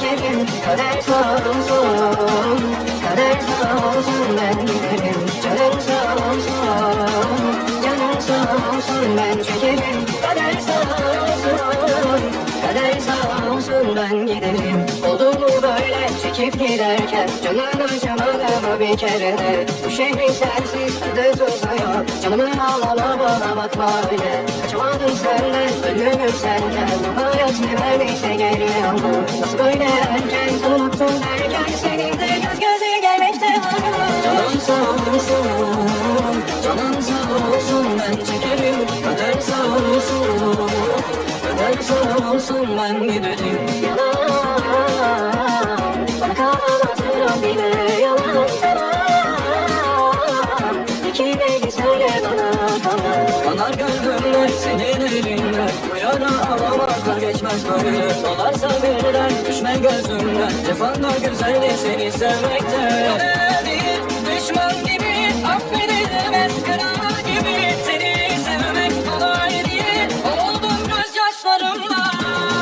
çekerim Kader sağ olsun Kader sağ olsun ben giderim Canım sağ olsun Canım sağ olsun ben çekerim Kader ben giderim çekip giderken Canını acımadım bir kere de Bu şehrin sensiz tadı tuzuyor Canımın ağlama bana bakma öyle Kaçamadım senden ölümüm senden Bu hayat ne verdiyse geri aldım Nasıl böyle erken unuttum derken Senin de göz göze gelmekte var. Canım sağ olsun Canım sağ olsun ben çekerim Kader sağ olsun Kader sağ olsun ben giderim. Yalan geçmez böyle Dolarsa birden düşme gözümden Cefan da güzeldi seni sevmekte Değil düşman gibi affedilmez kırar gibi Seni sevmek kolay değil Oldum gözyaşlarımla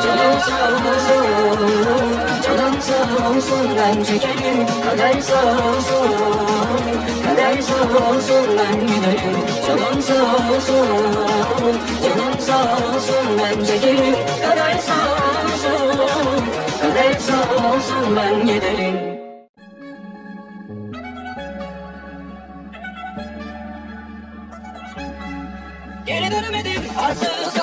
Canım sağ olsun Canım sağ olsun ben çekerim Kader sağ olsun Kader sağ olsun ben giderim. Canım sağ olsun sağ olsun ben çekerim Kader sağ ben giderim. Geri dönemedim arsızca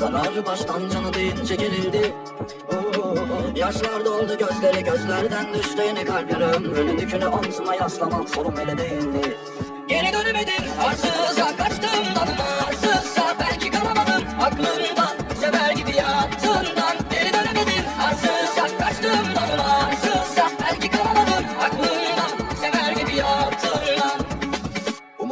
Zararı baştan canı deyince gerildi Yaşlar doldu gözleri gözlerden düştü. Yine kalpleri ömrünün yükünü omzuma yaslamak sorun öyle değildi. Geri dönemedim arsızca kaçtım. danıma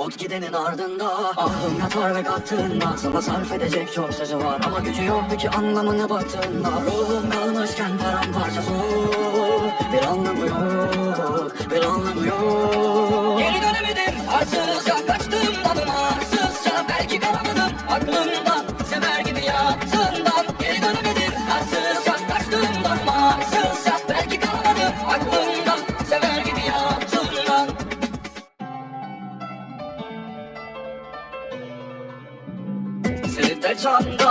Umut gidenin ardında. Aklım yatar ve kattığında Sana sarf edecek çok sözü var. Ama gücü yoktu ki anlamını baktığında. Ruhum kalmışken paramparça zor Bir anlamı yok Bir anlamı yok. Geri dönemedim arsızca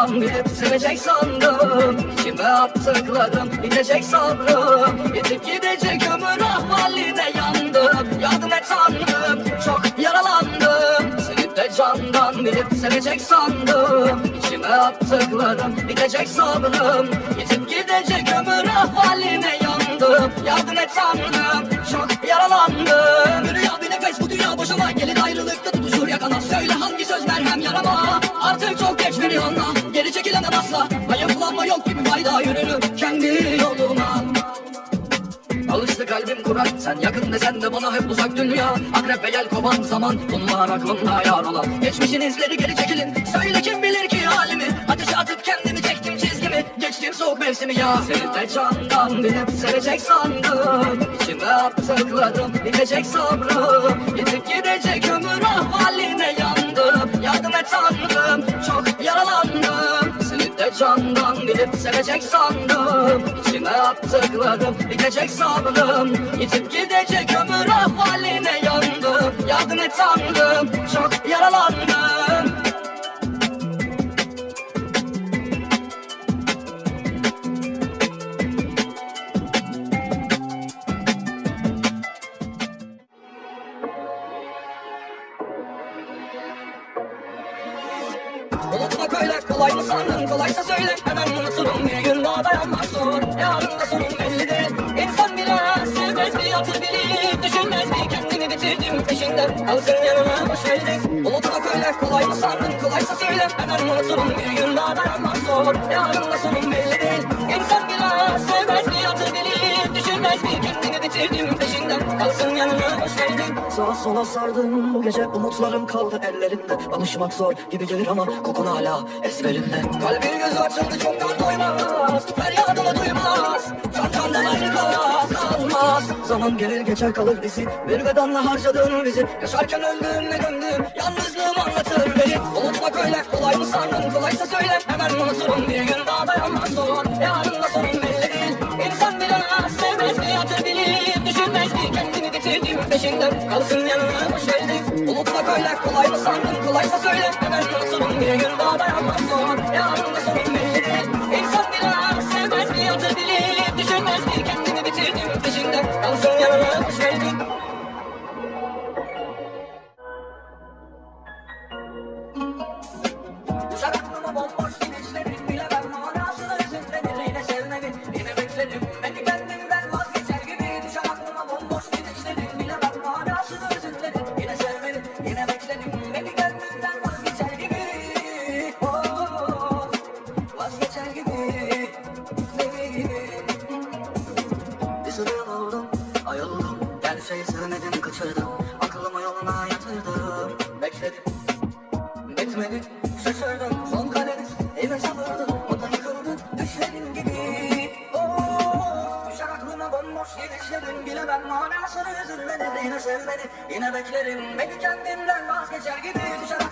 candan bilip sevecek sandım. İçime attıkladım bitecek sabrım. Yetip gidecek ömür ahvaline yandım. Yardım et tanrım çok yaralandım. Seni de candan bilip sevecek sandım. İçime attıkladım bitecek sabrım. Yetip gidecek ömür ahvaline yandım. Yardım et tanrım çok yaralandım. Rüya bir nefes bu dünya boşama. Gelin ayrılıkta tutuşur yakana Söyle hangi söz merhem yarama. Artık çok geç beni anla Çekilemem asla Hayıflanma yok gibi fayda yürürüm Kendi yoluma. Alıştı kalbim kurak Sen yakın desen de bana hep uzak dünya. Akrep ve yel kovan zaman Bunlar aklımda yar olan. Geçmişin izleri geri çekilin Söyle kim bilir ki halimi? Ateşe atıp kendimi çektim çizgimi. Geçtim soğuk mevsimi ya. Seni de candan bilip sevecek sandım. İçime attıkladım bitecek sabrım. Yetip gidecek ömür ahvaline yandım. Yardım et tanrım çok yaralandım De candan bilip sevecek sandım. İçime attıkladım bitecek sabrım. Yitip gidecek ömür ahvaline yandım. Yardım et tanrım Unutmak öyle kolay mı sandın kolaysa söyle Hemen unuturum bir gün daha dayanmak zor Yarın da sonun belli değil İnsan biraz sevmez bir atı bilir Düşünmez bir kendimi bitirdim peşinden. Kalsın yanına boş verdik Unutmak öyle kolay mı sandın kolaysa söyle Hemen unuturum bir gün daha dayanmak zor Yarın da sonun belli değil İnsan biraz sevmez bir atı bilir Düşünmez bir kendimi bitirdim peşinden Kalsın yanına Sağa sola sardım bu gece umutlarım kaldı ellerinde Alışmak zor gibi gelir ama kokun hala ezberimde Kalbin gözü açıldı çoktan doymaz Feryadımı duymaz. Çantamdan ayrı kalmaz kalmaz. Zaman gelir geçer kalır bizi. Bir bedanla harcadığın bizi. Yaşarken öldüm ne döndüm Yalnızlığım anlatır beni. Unutmak öyle kolay mı sandın? Kolaysa söyle. Hemen unuturum Bir gün daha dayanmaz son Yarın da sonun belli Kalsın yanına hoş geldin Unutmak öyle kolay mı sandın Kolaysa söyle. Hemen unuturum Bir gün daha dayanmaz son Yarın da sonun yoluna yatırdım Bekledim, bitmedi Şaşırdım, son kaleniz Eve sabırdım, o da yıkıldı. Düşlerin gibi. Oh, Düşer aklıma bomboş gidişlerin Bilemem manasını üzülmeni Yine sevmeni, yine beklerim. Beni kendimden vazgeçer gibi. Düşer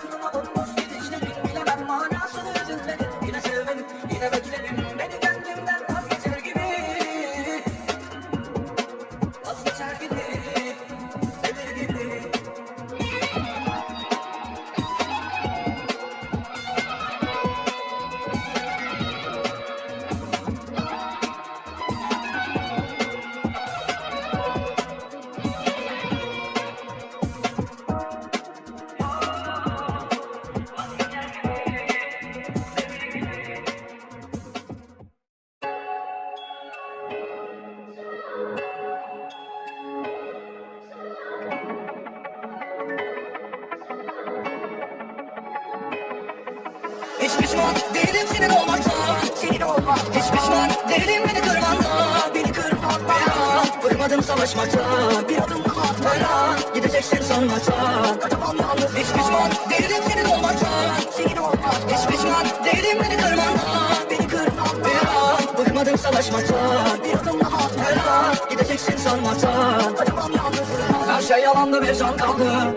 pişman değilim beni kırmandan Beni kırmaktan Vurmadım savaşmaktan Bir adım daha atmadan Gideceksin sanmaktan Kaçamam yalnız. Hiç pişman değilim senin olmaktan Senin olmak Hiç pişman değilim beni kırmandan Beni kırmaktan Vurmadım savaşmaktan Bir adım daha atmadan Gideceksin sanmaktan Kaçamam yalnız. Her şey yalandı bir can kaldı.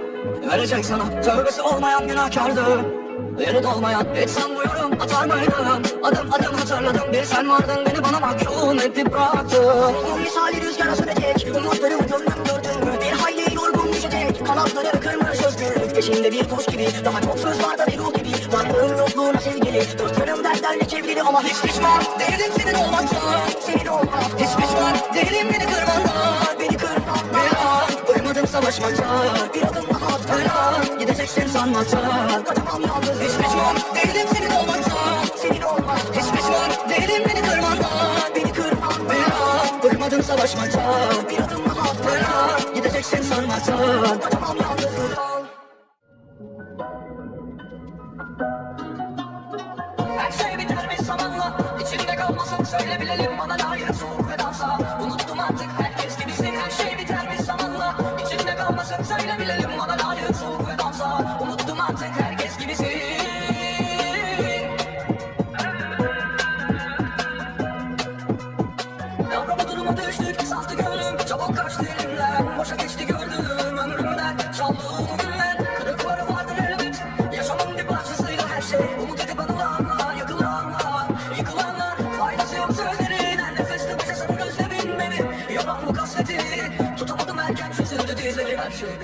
Verecek sana. Tövbesi olmayan günahkardı Yeri dolmayan hiç sanmıyorum atar mıydım? Adım adım hatırladım bir sen vardın beni bana mahkum edip bıraktın Bu misali rüzgara sönecek umutlarım gönlüm gördün mü Bir hayli yorgun düşecek kanatları kırmış özgürlük Peşinde bir kuş gibi daha çok söz var da bir ruh gibi. Varlığın yokluğuna sevgili dört yanım dertlerle çevrili ama hiç pişman değilim senin olmaktan. Senin olmak hiç pişman değilim beni kırmandan Beni kırmaktan Doymadım savaşmaktan Bir adım daha atmadan Gideceksin sanmaktan Kaçamam yalnız Hiç pişman değilim senin olmaktan Senin olmak Hiç pişman değilim beni kırmandan Beni kırmaktan Doymadım savaşmaktan Bir adım daha atmadan Gideceksin sanmaktan Kaçamam yalnız 我的大脑会自动退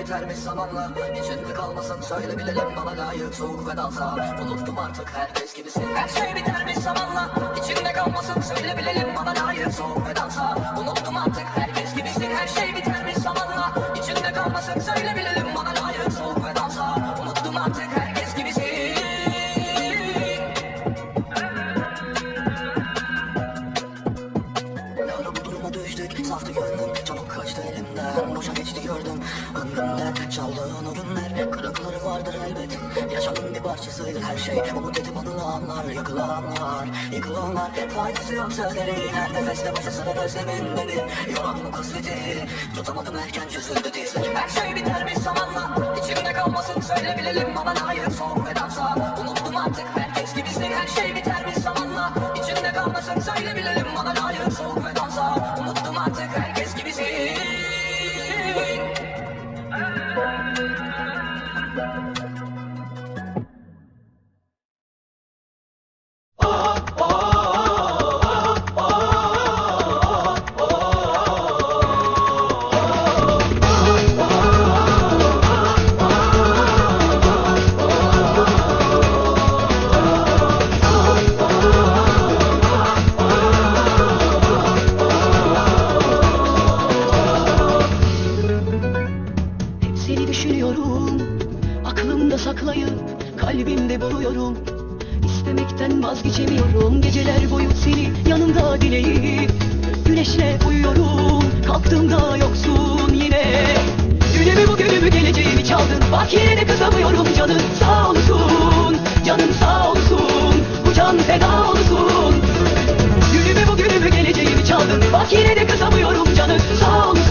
bitermiş zamanla? İçinde kalmasın söyle bilelim bana layık Soğuk ve dansa Unuttum artık herkes gibisin. Her şey bitermiş zamanla? İçinde kalmasın söyle bilelim bana layık Soğuk ve dansa Unuttum artık herkes gibisin. Her şey bitermiş parçasıydı her şey. Umut edip anılanlar, yıkılanlar Yıkılanlar, faydası yok sözleri Her nefeste sarar özlemin beni Yoran mı kasveti Tutamadım erken çözüldü dizi Her şey biter bir zamanla. İçimde kalmasın söyle bilelim Bana layık soğuk ve dansa Unuttum artık herkes gibisin Her şey biter İstemekten vazgeçemiyorum. Geceler boyu seni yanımda dileyip Güneşle uyuyorum. Kalktığımda yoksun yine. Dünümü bugünümü geleceğimi çaldın. Bak yine de kızamıyorum canın. Sağ olsun Canın sağ olsun. Bu can feda olsun. Günümü bugünümü geleceğimi çaldın. Bak yine de kızamıyorum canın. Sağ olsun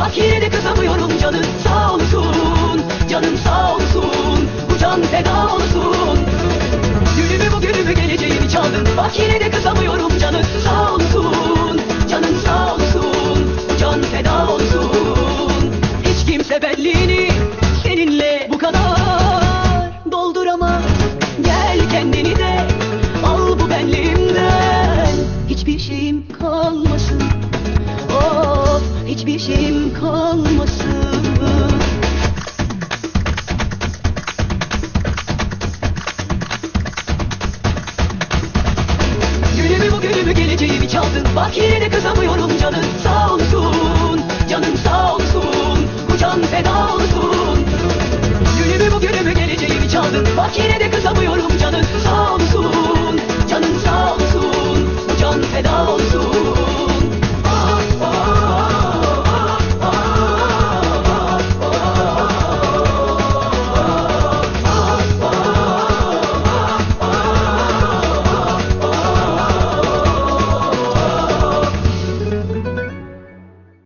Bak yine de kızamıyorum canın sağ olsun. Canın sağ olsun Bu can feda olsun. Günümü bugünümü geleceğimi çaldın. Bak yine de kızamıyorum canın sağ olsun. Canın sağ olsun Can feda olsun. Hiç kimse benliğini can feda olsun Günümü bugünümü